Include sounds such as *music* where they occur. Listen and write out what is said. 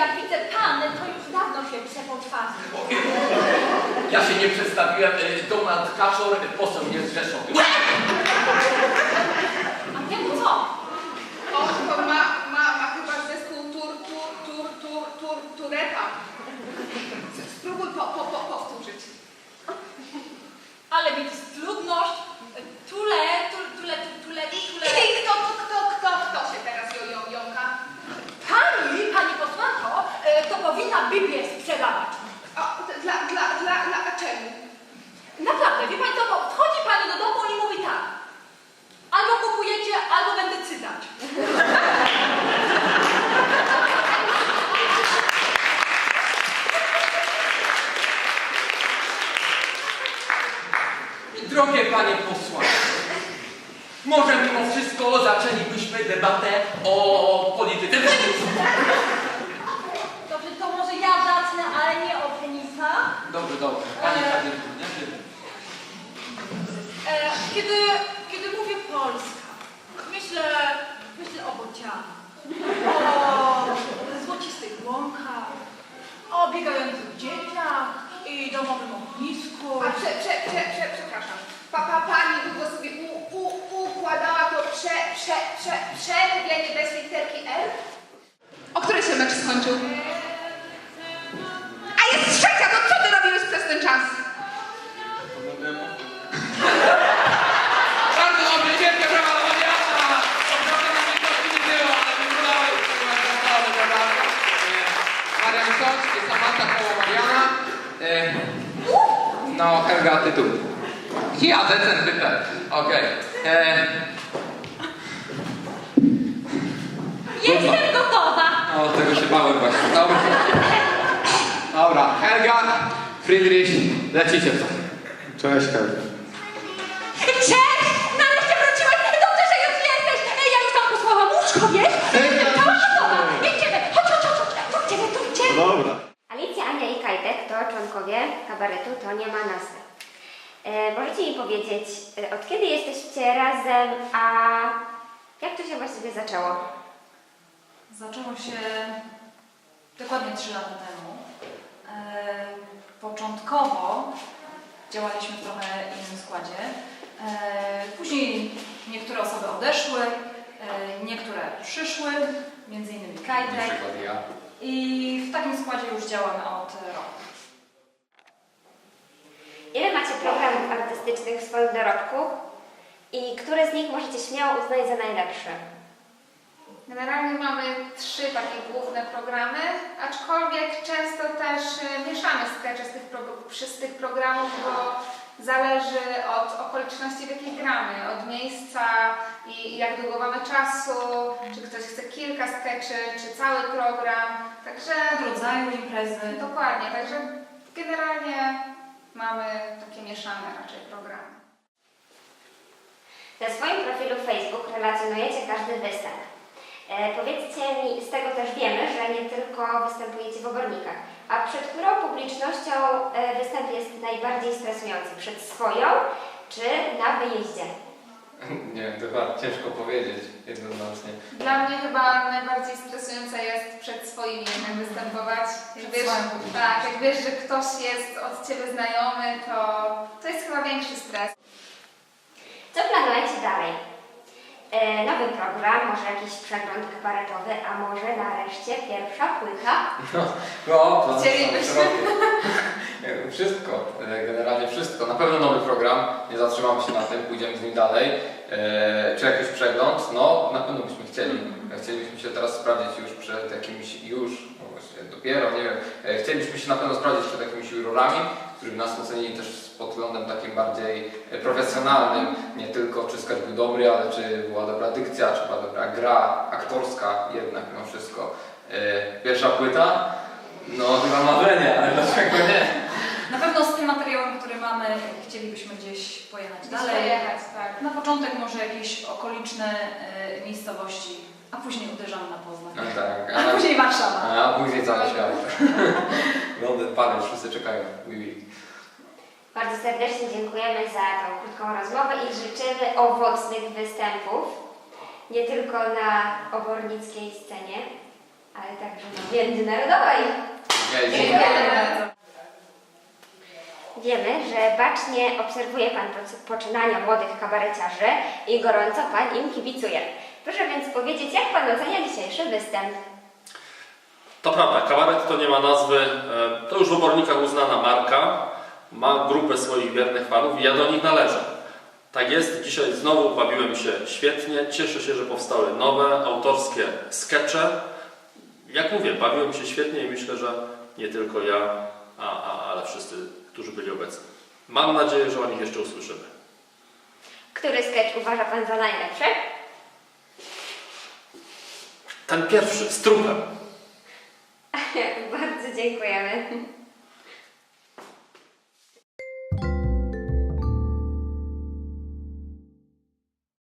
jak widzę pan, to już dawno się prze po twarzy. Ja się nie przedstawiłem. Donald Kaczor, poseł niezrzeszony. A temu co? O, to ma, ma, ma chyba zespół tur, tur, tur, tur, tur, tureta. Spróbuj po, po, po, powtórzyć. Ale mieć trudność. Tule, tu, tule, tu, tule, tule. I kto, kto, kto, kto się teraz ją, ją, jąka? Pani, pani posłanko, e, to powinna Biblię sprzedawać. O, dla, dla, dla, dla, a czemu? Naprawdę, wie pani co, bo wchodzi pani do domu i mówi tak. Albo kupujecie, albo będę cytać. Drogie panie posłanki, może mimo wszystko zaczęlibyśmy debatę o polityce. Dobrze, to może ja zacznę, ale nie od tenisa. Dobrze, dobrze. Panie Kadirku, nie? E, kiedy, kiedy mówię Polska, myślę, myślę o bocianach, o złocistych łąkach, o biegających dzieciach i domowym ognisku. A prze, prze, prze, prze, przepraszam. Pa, pa, pani długo sobie u, u, układała to prze, prze, prze, przemówienie bez literki L? O której się mecz skończył? A jest trzecia, to co ty robiłeś przez ten czas? Bardzo dobrze, wielkie brawa dla Mariana! Naprawdę na większości nie było, ale wybrałeś naprawdę, naprawdę. E, Marian Soc, jest Samanta koło. E, No, Helga, ty tu. Ja, decent. Okej. E, Jestem gotowa. O, tego się bałem właśnie. Dobra. Dobra, Helga, Friedrich, lecicie co? Cześć Helga. Cześć! Nareszcie wróciłeś! Dobrze, że już jesteś! Ja już tam posłałam łóżko, wiesz? Cała gotowa! Idziemy! Chodź, chodź, chodź! chodź. Tu idziemy, tu No idziemy! dobra. Alicja, Ania i Kajtek to członkowie kabaretu To Nie Ma Nazwy. E, możecie mi powiedzieć, e, od kiedy jesteście razem, a jak to się właściwie zaczęło? Zaczęło się dokładnie 3 lata temu. E, początkowo działaliśmy w trochę innym składzie. E, później niektóre osoby odeszły, e, niektóre przyszły, między innymi Kajtek. ja. I w takim składzie już działamy od roku. Ile macie programów artystycznych w swoim dorobku i które z nich możecie śmiało uznać za najlepsze? Generalnie mamy trzy takie główne programy, aczkolwiek często też e, mieszamy skecze z tych, pro- z tych programów, bo zależy od okoliczności, w jakich gramy, od miejsca i jak długo mamy czasu, czy ktoś chce kilka skeczy, czy cały program. Także Od rodzaju imprezy. dokładnie, także generalnie mamy takie mieszane raczej programy. Na swoim profilu Facebook relacjonujecie każdy występ. E, powiedzcie mi, z tego też wiemy, że nie tylko występujecie w obornikach. A przed którą publicznością e, występ jest najbardziej stresujący? Przed swoją czy na wyjeździe? *laughs* Nie wiem, chyba ciężko powiedzieć jednoznacznie. Dla mnie chyba najbardziej stresujące jest przed swoimi jednak występować. Jak wiesz, tak, jak wiesz, że ktoś jest od Ciebie znajomy, to, to jest chyba większy stres. Co planujecie dalej? E, nowy program, może jakiś przegląd kabaretowy, a może nareszcie pierwsza płyta? No, plan Chcielibyśmy. *laughs* Wszystko, e, generalnie wszystko. Na pewno nowy program, nie zatrzymamy się na tym, pójdziemy z nim dalej. E, czy jakiś przegląd? No, na pewno byśmy chcieli. Chcielibyśmy się teraz sprawdzić już przed jakimiś, już, no właśnie dopiero, nie wiem, chcielibyśmy się na pewno sprawdzić przed jakimiś jurorami, którzy nas ocenili też pod względem takim bardziej profesjonalnym, nie tylko czy sketch był dobry, ale czy była dobra dykcja, czy była dobra gra aktorska jednak mimo wszystko. E, Pierwsza płyta, no chyba marzenie, ale dlaczego nie? Na pewno z tym materiałem, który mamy, chcielibyśmy gdzieś pojechać dalej. Pojechać, tak. Na początek może jakieś okoliczne e, miejscowości, a później uderzamy na Poznań. No tak, A później Warszawa. a, a później cały świat. *laughs* Londyn, Paryż, wszyscy czekają. Oui, oui. Bardzo serdecznie dziękujemy za tą krótką rozmowę i życzymy owocnych występów, nie tylko na obornickiej scenie. ale także no, międzynarodowej. Dziękuję. Dziękujemy bardzo. Wiemy, że bacznie obserwuje Pan poc- poczynania młodych kabareciarzy i gorąco Pan im kibicuje. Proszę więc powiedzieć, jak Pan ocenia dzisiejszy występ? To prawda, kabaret to nie ma nazwy, e, to już w obornikach uznana marka, ma grupę swoich wiernych fanów i ja do nich należę. Tak jest, dzisiaj znowu bawiłem się świetnie, cieszę się, że powstały nowe, autorskie skecze. Jak mówię, bawiłem się świetnie i myślę, że nie tylko ja, a, a, ale wszyscy, którzy byli obecni. Mam nadzieję, że o nich jeszcze usłyszymy. Który sketch uważa Pan za najlepszy? Ten pierwszy, z trupem. Bardzo dziękujemy.